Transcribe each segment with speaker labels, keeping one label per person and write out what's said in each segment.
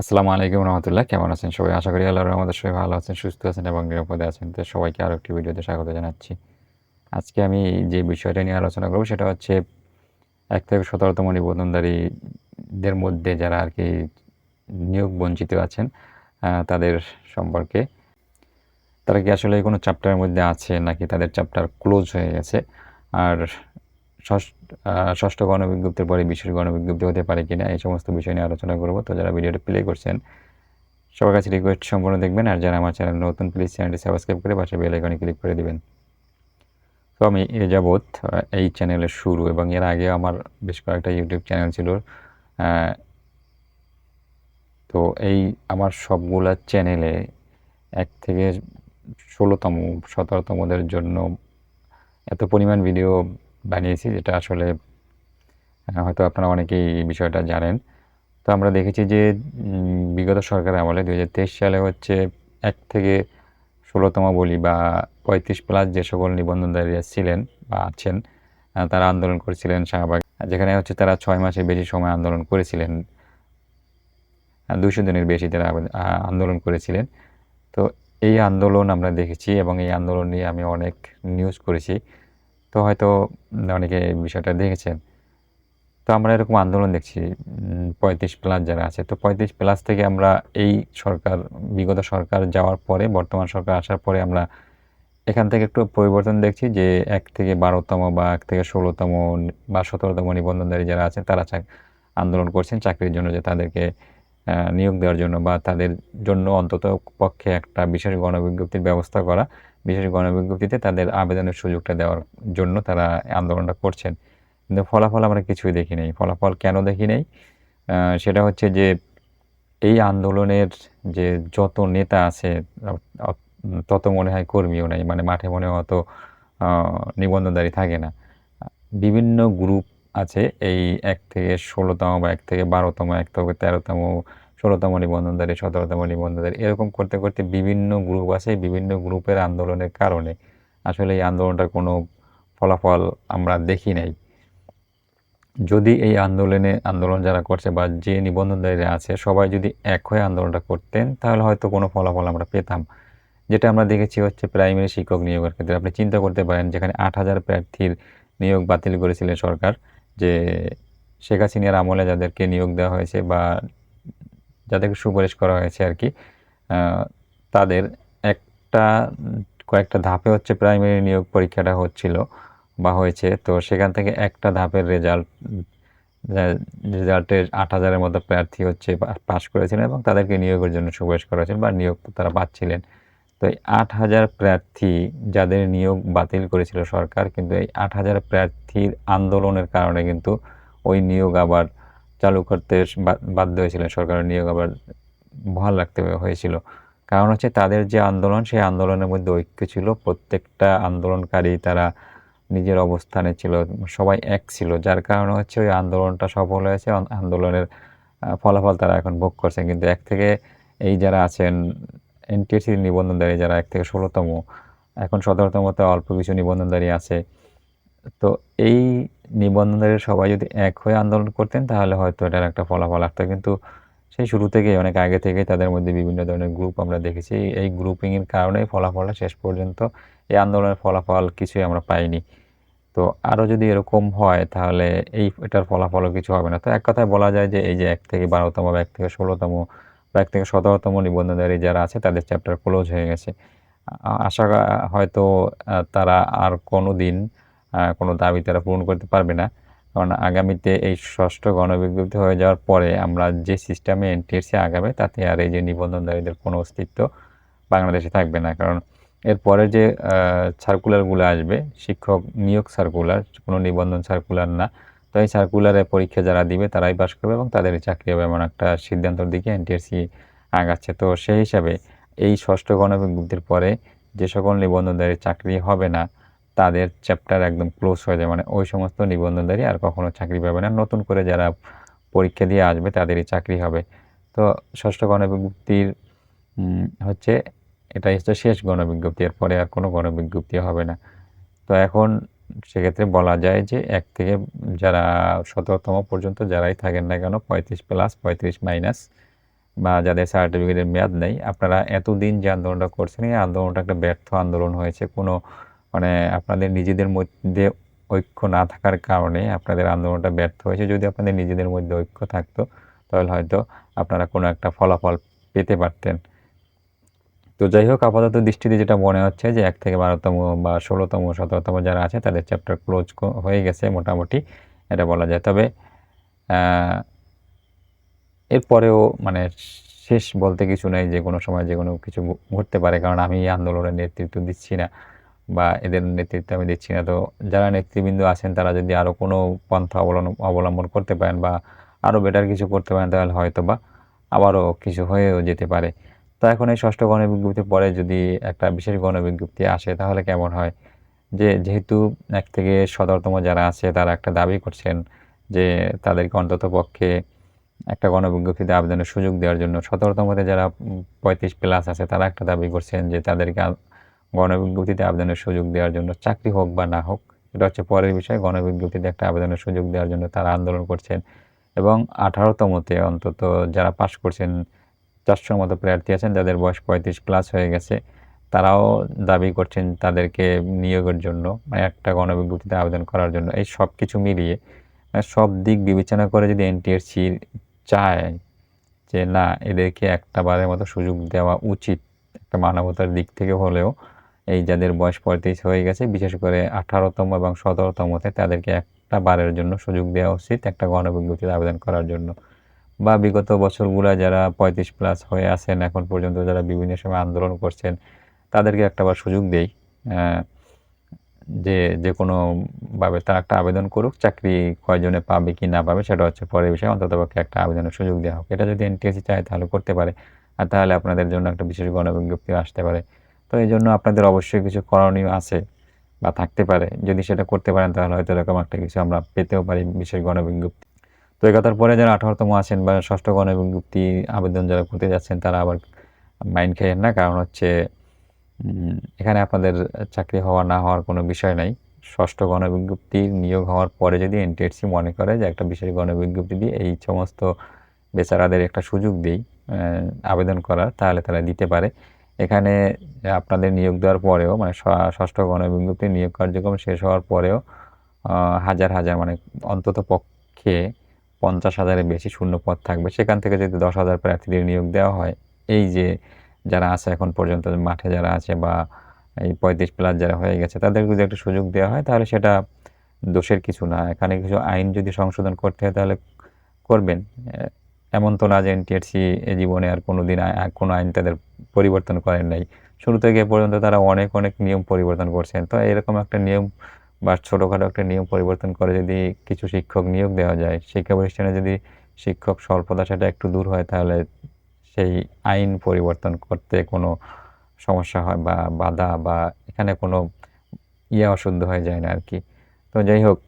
Speaker 1: আসসালামু আলাইকুম রহমতুল্লাহ। কেমন আছেন সবাই? আশা করি আল্লাহর আমাদের সবাই ভালো আছেন, সুস্থ আছেন এবং নিরাপদে আছেন। তো সবাইকে আরও একটি ভিডিওতে স্বাগত জানাচ্ছি। আজকে আমি যে বিষয়টা নিয়ে আলোচনা করব সেটা হচ্ছে এক থেকে সতেরোতম নিবন্ধনধারীদের মধ্যে যারা আর কি নিয়োগ বঞ্চিত আছেন তাদের সম্পর্কে। তারা কি আসলে কোনো চ্যাপ্টারের মধ্যে আছে নাকি তাদের চ্যাপ্টার ক্লোজ হয়ে গেছে? আর ষষ্ঠ ষষ্ঠ গণবিজ্ঞপ্তির পরে বিশেষ গণবিজ্ঞপ্তি হতে পারে কিনা এই সমস্ত বিষয় নিয়ে আলোচনা করব। তো যারা ভিডিওটা প্লে করছেন, সবার কাছে রিকোয়েস্ট সম্পূর্ণ দেখবেন আর যারা আমার চ্যানেল নতুন প্লিজ চ্যানেলটি সাবস্ক্রাইব করে পাশে বেল আইকনে ক্লিক করে দিবেন। তো আমি এ যাবৎ এই চ্যানেলের শুরু এবং এর আগে আমার বেশ কয়েকটা ইউটিউব চ্যানেল ছিল। তো এই আমার সবগুলা চ্যানেলে এক থেকে ষোলোতম, সতেরোতমদের জন্য এত পরিমাণ ভিডিও বানিয়েছি, যেটা আসলে হয়তো আপনারা অনেকেই এই বিষয়টা জানেন। তো আমরা দেখেছি যে বিগত সরকারের আমলে দু হাজার তেইশ সালে হচ্ছে এক থেকে ষোলোতম বলি বা পঁয়ত্রিশ প্লাস যে সকল নিবন্ধনধারীরা ছিলেন বা আছেন তারা আন্দোলন করেছিলেন শাহবাগ, যেখানে হচ্ছে তারা ছয় মাসের বেশি সময় আন্দোলন করেছিলেন। দুশো দিনের বেশি তারা আন্দোলন করেছিলেন। তো এই আন্দোলন আমরা দেখেছি এবং এই আন্দোলন নিয়ে আমি অনেক নিউজ করেছি। তো হয়তো অনেকে এই বিষয়টা দেখেছেন। তো আমরা এরকম আন্দোলন দেখছি পঁয়ত্রিশ প্লাস যারা আছে। তো পঁয়ত্রিশ প্লাস থেকে আমরা এই সরকার, বিগত সরকার যাওয়ার পরে, বর্তমান সরকার আসার পরে আমরা এখান থেকে একটু পরিবর্তন দেখছি যে এক থেকে বারোতম বা এক থেকে ষোলোতম বা সতেরোতম নিবন্ধনধারী যারা আছেন, তারা আন্দোলন করছেন চাকরির জন্য যে তাদেরকে নিয়োগ দেওয়ার জন্য বা তাদের জন্য অন্তত পক্ষে একটা বিশেষ গণবিজ্ঞপ্তির ব্যবস্থা করা বিশেষ গণবিজ্ঞপ্তিতে তাদের আবেদনের সুযোগটা দেওয়ার জন্য তারা আন্দোলনটা করছেন। কিন্তু ফলাফল আমরা কিছুই দেখি নাই ফলাফল কেন দেখি নাই সেটা হচ্ছে যে এই আন্দোলনের যে যত নেতা আছে তত মনে হয় কর্মীও নাই মানে মাঠে মনে অত আহ, নিবন্ধনধারী থাকে না। বিভিন্ন গ্রুপ আছে। এই এক থেকে ষোলোতম বা এক থেকে বারোতম, এক থেকে তেরোতম, ষোলোতম নিবন্ধনধারী, সতেরোতম নিবন্ধনধারী এরকম করতে করতে বিভিন্ন গ্রুপ আছে, বিভিন্ন গ্রুপের আন্দোলনের কারণে। আসলে এই আন্দোলনটার কোনো ফলাফল আমরা দেখি নাই। যদি এই আন্দোলনে, আন্দোলন যারা করছে বা যে নিবন্ধনধারীরা আছে, সবাই যদি এক হয়ে আন্দোলনটা করতেন, তাহলে হয়তো কোনো ফলাফল আমরা পেতাম। যেটা আমরা দেখেছি হচ্ছে প্রাইমারি শিক্ষক নিয়োগের ক্ষেত্রে। আপনি চিন্তা করতে পারেন, যেখানে আট হাজার প্রার্থীর নিয়োগ বাতিল করেছিলেন সরকার যে শেখ হাসিনার আমলে যাদেরকে নিয়োগ দেওয়া হয়েছে বা যাদেরকে সুপারিশ করা হয়েছে আর কি তাদের একটা কয়েকটা ধাপে হচ্ছে প্রাইমারি নিয়োগ পরীক্ষাটা হচ্ছিল বা হয়েছে। তো সেখান থেকে একটা ধাপের রেজাল্ট রেজাল্টের আট হাজারের মতো প্রার্থী হচ্ছে পাশ করেছিলেন এবং তাদেরকে নিয়োগের জন্য সুপারিশ করা হয়েছিল বা নিয়োগ তারা পাচ্ছিলেন। তো এই আট হাজার প্রার্থী যাদের নিয়োগ বাতিল করেছিল সরকার, কিন্তু এই আট হাজার প্রার্থীর আন্দোলনের কারণে কিন্তু ওই নিয়োগ আবার চালু করতে বাধ্য হয়েছিলেন। সরকারের নিয়োগ আবার বহাল রাখতে হয়েছিল। কারণ হচ্ছে তাদের যে আন্দোলন, সেই আন্দোলনের মধ্যে ঐক্য ছিল। প্রত্যেকটা আন্দোলনকারী তারা নিজের অবস্থানে ছিল, সবাই এক ছিল। যার কারণে হচ্ছে ওই আন্দোলনটা সফল হয়েছে। আন্দোলনের ফলাফল তারা এখন ভোগ করছেন। কিন্তু এক থেকে এই যারা আছেন এনটিএসসির নিবন্ধনধারী যারা এক থেকে ষোলোতম, এখন সতেরোতমতে অল্প কিছু নিবন্ধনধারী আছে। তো এই নিবন্ধনধারীর সবাই যদি এক হয়ে আন্দোলন করতেন, তাহলে হয়তো এটার একটা ফলাফল আসতো। কিন্তু সেই শুরু থেকেই, অনেক আগে থেকেই তাদের মধ্যে বিভিন্ন ধরনের গ্রুপ আমরা দেখেছি। এই গ্রুপিংয়ের কারণেই ফলাফলটা শেষ পর্যন্ত এই আন্দোলনের ফলাফল কিছুই আমরা পাইনি। তো আরও যদি এরকম হয়, তাহলে এই এটার ফলাফলও কিছু হবে না। তো এক কথায় বলা যায় যে, এই যে এক থেকে বারোতম বা এক থেকে ষোলোতম এক থেকে সতেরোতম নিবন্ধনধারী যারা আছে, তাদের চ্যাপ্টার ক্লোজ হয়ে গেছে। আশা হয়তো তারা আর কোনো দিন কোনো দাবি তারা পূরণ করতে পারবে না। কারণ আগামীতে এই ষষ্ঠ গণবিজ্ঞপ্তি হয়ে যাওয়ার পরে আমরা যে সিস্টেমে এনটিএসসি আগাবে তাতে আর এই যে নিবন্ধনধারীদের কোনো অস্তিত্ব বাংলাদেশে থাকবে না। কারণ এরপরে যে সার্কুলারগুলো আসবে, শিক্ষক নিয়োগ সার্কুলার কোনো নিবন্ধন সার্কুলার না। তো এই সার্কুলারে পরীক্ষা যারা দিবে তারাই পাস করবে এবং তাদেরই চাকরি হবে এমন একটা সিদ্ধান্তর দিকে এনটিএসসি আগাচ্ছে। তো সেই হিসাবে এই ষষ্ঠ গণবিজ্ঞপ্তির পরে যে সকল নিবন্ধনধারীর চাকরি হবে না, তাদের চ্যাপ্টার একদম ক্লোজ হয়ে যায়। মানে ওই সমস্ত নিবন্ধনধারী আর কখনো চাকরি পাবে না। নতুন করে যারা পরীক্ষা দিয়ে আসবে তাদেরই চাকরি হবে। তো ষষ্ঠ গণবিজ্ঞপ্তির হচ্ছে এটাই হচ্ছে শেষ গণবিজ্ঞপ্তি। এরপরে আর কোনো গণবিজ্ঞপ্তি হবে না। তো এখন সেক্ষেত্রে বলা যায় যে এক থেকে যারা সতেরোতম পর্যন্ত যারাই থাকেন না কেন, পঁয়ত্রিশ প্লাস পঁয়ত্রিশ মাইনাস বা যাদের সার্টিফিকেটের মেয়াদ নেই, আপনারা এতদিন যে আন্দোলনটা করছেন, এই আন্দোলনটা একটা ব্যর্থ আন্দোলন হয়েছে। কোনো মানে আপনাদের নিজেদের মধ্যে ঐক্য না থাকার কারণে আপনাদের আন্দোলনটা ব্যর্থ হয়েছে। যদি আপনাদের নিজেদের মধ্যে ঐক্য থাকতো, তাহলে হয়তো আপনারা কোনো একটা ফলাফল পেতে পারতেন। তো যাই হোক আপাতত দৃষ্টিতে যেটা মনে হচ্ছে যে, এক থেকে বারোতম বা ষোলোতম, সতেরোতম যারা আছে, তাদের চ্যাপ্টার ক্লোজ হয়ে গেছে মোটামুটি, এটা বলা যায়। তবে এরপরেও মানে শেষ বলতে কিছু নেই যে, কোনো সময় যে, কোনো কিছু ঘটতে পারে। কারণ আমি এই আন্দোলনের নেতৃত্ব দিচ্ছি না বা এদের নেতৃত্ব আমি দিচ্ছি না। তো যারা নেতৃবৃন্দ আছেন, তারা যদি আরও কোনো পন্থা অবলম্বন করতে পারেন বা আরও বেটার কিছু করতে পারেন, তাহলে হয়তো বা আবারও কিছু হয়েও যেতে পারে। তো এখন এই ষষ্ঠ গণবিজ্ঞপ্তির পরে যদি একটা বিশেষ গণবিজ্ঞপ্তি আসে, তাহলে কেমন হয়? যে যেহেতু এক থেকে সদরতম যারা আছে, তারা একটা দাবি করছেন যে তাদেরকে অন্তত পক্ষে একটা গণবিজ্ঞপ্তিতে আবেদনের সুযোগ দেওয়ার জন্য সতেরোতমতে যারা পঁয়ত্রিশ প্লাস আছে, তারা একটা দাবি করছেন যে তাদেরকে গণবিজ্ঞপ্তিতে আবেদনের সুযোগ দেওয়ার জন্য চাকরি হোক বা না হোক, এটা হচ্ছে পরের বিষয়। গণবিজ্ঞপ্তিতে একটা আবেদনের সুযোগ দেওয়ার জন্য তারা আন্দোলন করছেন এবং আঠারোতমতে অন্তত যারা পাশ করছেন চারশোর মতো প্রার্থী আছেন, যাদের বয়স পঁয়ত্রিশ প্লাস হয়ে গেছে। তারাও দাবি করছেন তাদেরকে নিয়োগের জন্য মানে একটা গণবিজ্ঞপ্তিতে আবেদন করার জন্য। এই সব কিছু মিলিয়ে মানে সব দিক বিবেচনা করে যদি এনটিএসসি চায় যে না, এদেরকে একটা বারের মতো সুযোগ দেওয়া উচিত একটা মানবতার দিক থেকে হলেও, এই যাদের বয়স পঁয়ত্রিশ হয়ে গেছে, বিশেষ করে আঠারোতম এবং সতেরোতমতে তাদেরকে একটা বারের জন্য সুযোগ দেওয়া উচিত একটা গণবিজ্ঞপ্তিতে আবেদন করার জন্য। বা বিগত বছরগুলো যারা পঁয়ত্রিশ প্লাস হয়ে আছেন, এখন পর্যন্ত যারা বিভিন্ন সময় আন্দোলন করছেন, তাদেরকে একটা বার সুযোগ দেই যে যে কোনোভাবে তারা একটা আবেদন করুক, চাকরি কয়জনে পাবে কি না পাবে সেটা হচ্ছে পরের বিষয়ে অন্ততপক্ষে একটা আবেদনের সুযোগ দেওয়া হোক। এটা যদি এনটিএসি চায় তাহলে করতে পারে, আর তাহলে আপনাদের জন্য একটা বিশেষ গণবিজ্ঞপ্তি আসতে পারে। তো এই জন্য আপনাদের অবশ্যই কিছু করণীয় আছে বা থাকতে পারে। যদি সেটা করতে পারেন তাহলে হয়তো এরকম একটা কিছু আমরা পেতেও পারি বিশেষ গণবিজ্ঞপ্তি। তো একথার পরে যারা আঠারোতম আছেন বা ষষ্ঠ গণবিজ্ঞপ্তি আবেদন যারা করতে যাচ্ছেন, তারা আবার মাইন্ড খেয়েন না। কারণ হচ্ছে এখানে আপনাদের চাকরি হওয়া না হওয়ার কোনো বিষয় নাই। ষষ্ঠ গণ গণবিজ্ঞপ্তি নিয়োগ হওয়ার পরে যদি এনটিএসসি মনে করে যে একটা বিশেষ গণবিজ্ঞপ্তি দিয়ে এই সমস্ত বেচারাদের একটা সুযোগ দিই আবেদন করার, তাহলে তারা দিতে পারে। এখানে আপনাদের নিয়োগ দেওয়ার পরেও মানে ষষ্ঠ গণ গণবিজ্ঞপ্তি নিয়োগ কার্যক্রম শেষ হওয়ার পরেও হাজার হাজার মানে অন্তত পক্ষে পঞ্চাশ হাজারের বেশি শূন্য পদ থাকবে। সেখান থেকে যদি দশ হাজার প্রার্থীদের নিয়োগ দেওয়া হয়, এই যে যারা আছে এখন পর্যন্ত, মাঠে যারা আছে বা এই পঁয়ত্রিশ প্লাস যারা হয়ে গেছে তাদেরকে যদি একটা সুযোগ দেওয়া হয়, তাহলে সেটা দোষের কিছু না। এখানে কিছু আইন যদি সংশোধন করতে হয়, তাহলে করবেন। এমন তো না যে এনটিআরসি এ জীবনে আর কোনো দিন কোনো আইন তাদের পরিবর্তন করেন নাই। শুরু থেকে পর্যন্ত তারা অনেক অনেক নিয়ম পরিবর্তন করছেন। তো এরকম একটা নিয়ম বা ছোটোখাটো একটা নিয়ম পরিবর্তন করে যদি কিছু শিক্ষক নিয়োগ দেওয়া যায় শিক্ষা প্রতিষ্ঠানে যদি শিক্ষক স্বল্পতা সেটা একটু দূর হয়, তাহলে সেই আইন পরিবর্তন করতে কোনো সমস্যা হয় বা বাধা বা এখানে কোনো ইয়ে অশুদ্ধ হয়ে যায় না আর কি তো যাই হোক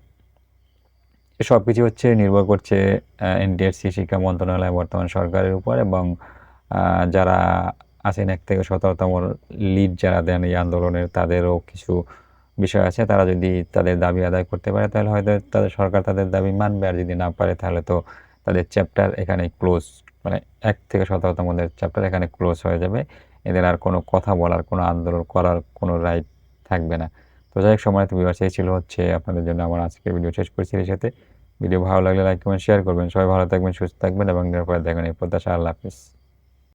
Speaker 1: সব কিছু হচ্ছে নির্ভর করছে এনটিএসসি শিক্ষা মন্ত্রণালয়, বর্তমান সরকারের উপর এবং যারা আছেন এক থেকে সতেরোতম লিড যারা দেন এই আন্দোলনের, তাদেরও কিছু বিষয় আছে, তারা যদি তাদের দাবি আদায় করতে পারে, তাহলে হয়তো তাদের সরকার তাদের দাবি মানবে। আর যদি না পারে, তাহলে তো তাদের চ্যাপ্টার এখানে ক্লোজ মানে এক থেকে শততমদের চ্যাপ্টার এখানে ক্লোজ হয়ে যাবে। এদের আর কোনো কথা বলার, কোনো আন্দোলন করার কোনো রাইট থাকবে না। তো যাই হোক, সময় তুমি এই ছিল হচ্ছে আপনাদের জন্য আমার আজকে ভিডিও শেষ করছি এর সাথে। ভিডিও ভালো লাগলে লাইক কমেন্ট শেয়ার করবেন। সবাই ভালো থাকবেন, সুস্থ থাকবেন এবং নিরাপদে দেখবেন এই প্রত্যাশা, আল্লাহ হাফিজ।